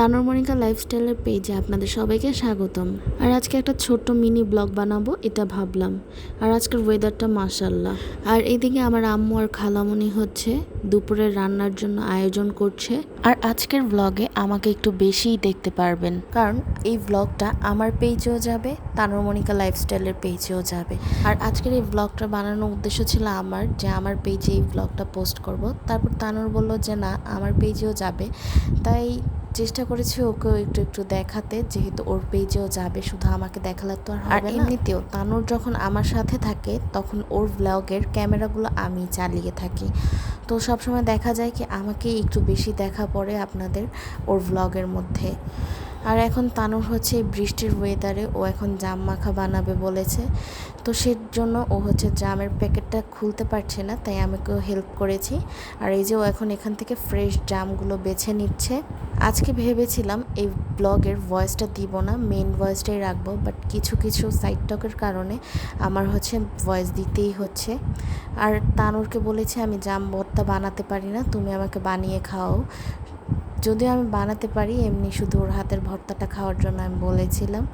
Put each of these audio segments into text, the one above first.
তানুর মনিকা লাইফস্টাইলের পেজে আপনাদের সবাইকে স্বাগতম। আর আজকে একটা ছোট্ট মিনি ব্লগ বানাবো, এটা ভাবলাম। আর আজকের ওয়েদারটা মাশাল্লাহ আর এদিকে আমার আম্মু আর খালামণি হচ্ছে, দুপুরের রান্নার জন্য আয়োজন করছে। আর আজকের ব্লগে আমাকে একটু বেশিই দেখতে পারবেন। কারণ এই ব্লগটা আমার পেজেও যাবে তানরমণিকা লাইফস্টাইলের পেজেও যাবে। আর আজকের এই ব্লগটা বানানোর উদ্দেশ্য ছিল আমার, যে আমার পেজে এই ব্লগটা পোস্ট করব। তারপর তানুর বলল যে না, আমার পেজেও যাবে। তাই চেষ্টা করেছি ওকে একটু একটু দেখাতে যেহেতু ওর পেজেও যাবে শুধু আমাকে দেখালে তো আর হবে না। এমনিতেও তানুর যখন আমার সাথে থাকে তখন ওর ব্লগের ক্যামেরাগুলো আমি চালিয়ে থাকি। তো সবসময় দেখা যায় কি আমাকে একটু বেশি দেখা পড়ে আপনাদের ওর ব্লগের মধ্যে। আর এখন তানুর হচ্ছে বৃষ্টির ওয়েদারে ও এখন জাম মাখা বানাবে বলেছে। তো সেই জন্য ও হচ্ছে জামের প্যাকেটটা খুলতে পারছে না, তাই আমাকেও হেল্প করেছি। আর এই যে ও এখন এখান থেকে ফ্রেশ জামগুলো বেছে নিচ্ছে। আজকে ভেবেছিলাম এই ব্লগের ভয়েসটা দিব না মেন ভয়েসটাই রাখব বাট কিছু কিছু সাইড টকের কারণে আমার হচ্ছে ভয়েস দিতেই হচ্ছে। আর তানুরকে বলেছি, আমি জাম ভর্তা বানাতে পারি না, তুমি আমাকে বানিয়ে খাও। যদিও আমি বানাতে পারি, এমনি শুধু ওর হাতের ভর্তাটা খাওয়ার জন্য আমি বলেছিলাম।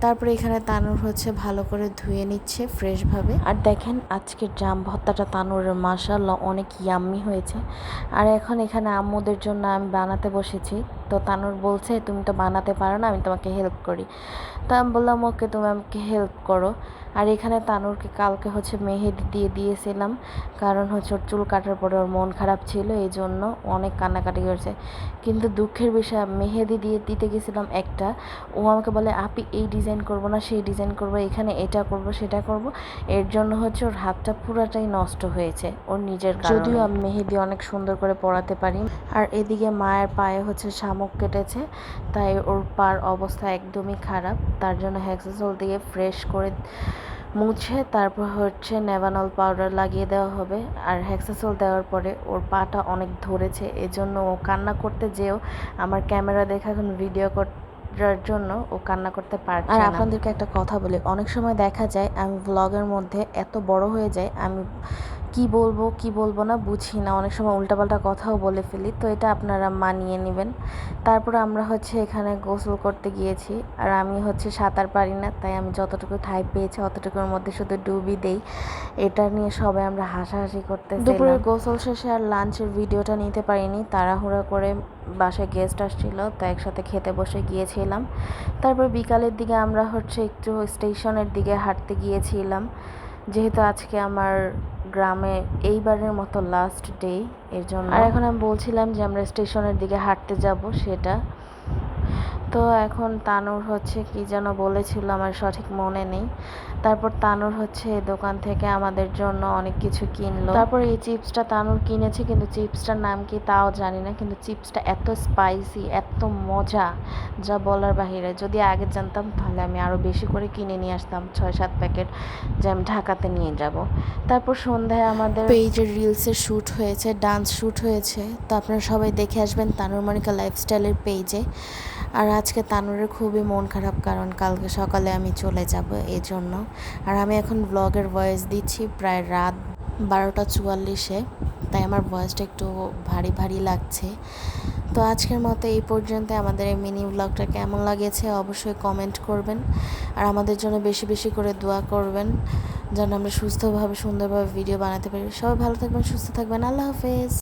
তারপরে এখানে তানুর হচ্ছে ভালো করে ধুয়ে নিচ্ছে ফ্রেশভাবে। আর দেখেন আজকের জাম ভর্তাটা তানুর মাসাল্লাহ অনেক ইয়াম্মি হয়েছে। আর এখন এখানে আম্মুদের জন্য আমি বানাতে বসেছি। তো তানুর বলছে তুমি তো বানাতে পারো না আমি তোমাকে হেল্প করি। তো আমি বললাম ওকে তুমি আমাকে হেল্প করো। আর এখানে তানুরকে কালকে হচ্ছে মেহেদি দিয়ে দিয়েছিলাম কারণ হচ্ছে ওর চুল কাটার পরে ওর মন খারাপ ছিল এই জন্য অনেক কান্নাকাটি করেছে। কিন্তু দুঃখের বিষয় মেহেদি দিয়ে দিতে গেছিলাম একটা ও আমাকে বলে আপি এই ডিজাইন করব না সেই ডিজাইন করব এখানে এটা করব সেটা করব। এর জন্য হচ্ছে ওর হাতটা পুরাটাই নষ্ট হয়েছে ওর নিজের যদিও আমি মেহেদি অনেক সুন্দর করে পরাতে পারি। আর এদিকে মায়ের পায়ে হচ্ছে শামুক কেটেছে, তাই ওর পার অবস্থা একদমই খারাপ। তার জন্য হ্যাক্সেসল দিয়ে ফ্রেশ করে মুছে তারপর হচ্ছে নেভানল পাউডার লাগিয়ে দেওয়া হবে। আর হ্যাক্সাসল দেওয়ার পরে ওর পাটা অনেক ধরেছে, এজন্য ও কান্না করতে যেও আমার ক্যামেরা দেখে এখন ভিডিও করার জন্য ও কান্না করতে পারছে আর আপনাদেরকে একটা কথা বলি, অনেক সময় দেখা যায় আমি ব্লগের মধ্যে এত বড় হয়ে যায় আমি কি বলব কি বলব না বুঝি না। অনেক সময় উল্টাপাল্টা কথাও বলে ফেলি, তো এটা আপনারা মানিয়ে নেবেন। তারপর আমরা হচ্ছে এখানে গোসল করতে গিয়েছি, আর আমি হচ্ছে সাঁতার পারি না, তাই আমি যতটুকু ঠাই পেয়েছি অতটুকুর মধ্যে শুধু ডুবি দেই। এটা নিয়ে সবাই আমরা হাসাহাসি করতে দুপুরের গোসল শেষে আর লাঞ্চের ভিডিওটা নিতে পারিনি, তাড়াহুড়া করে বাসায় গেস্ট আসছিল, তো একসাথে খেতে বসে গিয়েছিলাম। তারপর বিকালের দিকে আমরা হচ্ছে একটু স্টেশনের দিকে হাঁটতে গিয়েছিলাম। যেহেতু আজকে আমার গ্রামে এইবারের মতো লাস্ট ডে এর জন্য। আর এখন আমি বলছিলাম যে আমরা স্টেশনের দিকে হাঁটতে যাব, সেটা তো এখন তানুর হচ্ছে কি যেন বলেছিল আমার সঠিক মনে নেই। তারপর তানুর হচ্ছে দোকান থেকে আমাদের জন্য অনেক কিছু কিনলো। তারপর এই চিপসটা তানুর কিনেছে, কিন্তু চিপসটার নাম কি তাও জানি না, কিন্তু চিপসটা এত স্পাইসি এত মজা, যা বলার বাহিরে। যদি আগে জানতাম তাহলে আমি আরও বেশি করে কিনে নিয়ে আসতাম ছয় সাত প্যাকেট যে আমি ঢাকাতে নিয়ে যাব। তারপর সন্ধ্যায় আমাদের পেজের রিলসের শ্যুট হয়েছে ডান্স শ্যুট হয়েছে। তো আপনারা সবাই দেখে আসবেন তানুর মনিকা লাইফস্টাইলের পেজে আর আজকে তানুরের খুবই মন খারাপ কারণ কালকে সকালে আমি চলে যাব এই জন্য আর আমি এখন ব্লগের ভয়েস দিচ্ছি প্রায় রাত বারোটা চুয়াল্লিশে, তাই আমার ভয়েসটা একটু ভারী ভারী লাগছে। তো আজকের মতো এই পর্যন্ত আমাদের এই মিনি ব্লগটা কেমন লাগেছে অবশ্যই কমেন্ট করবেন। আর আমাদের জন্য বেশি বেশি করে দোয়া করবেন, যেন আমরা সুস্থভাবে, সুন্দরভাবে ভিডিও বানাতে পারি। সবাই ভালো থাকবেন, সুস্থ থাকবেন। আল্লাহ হাফেজ।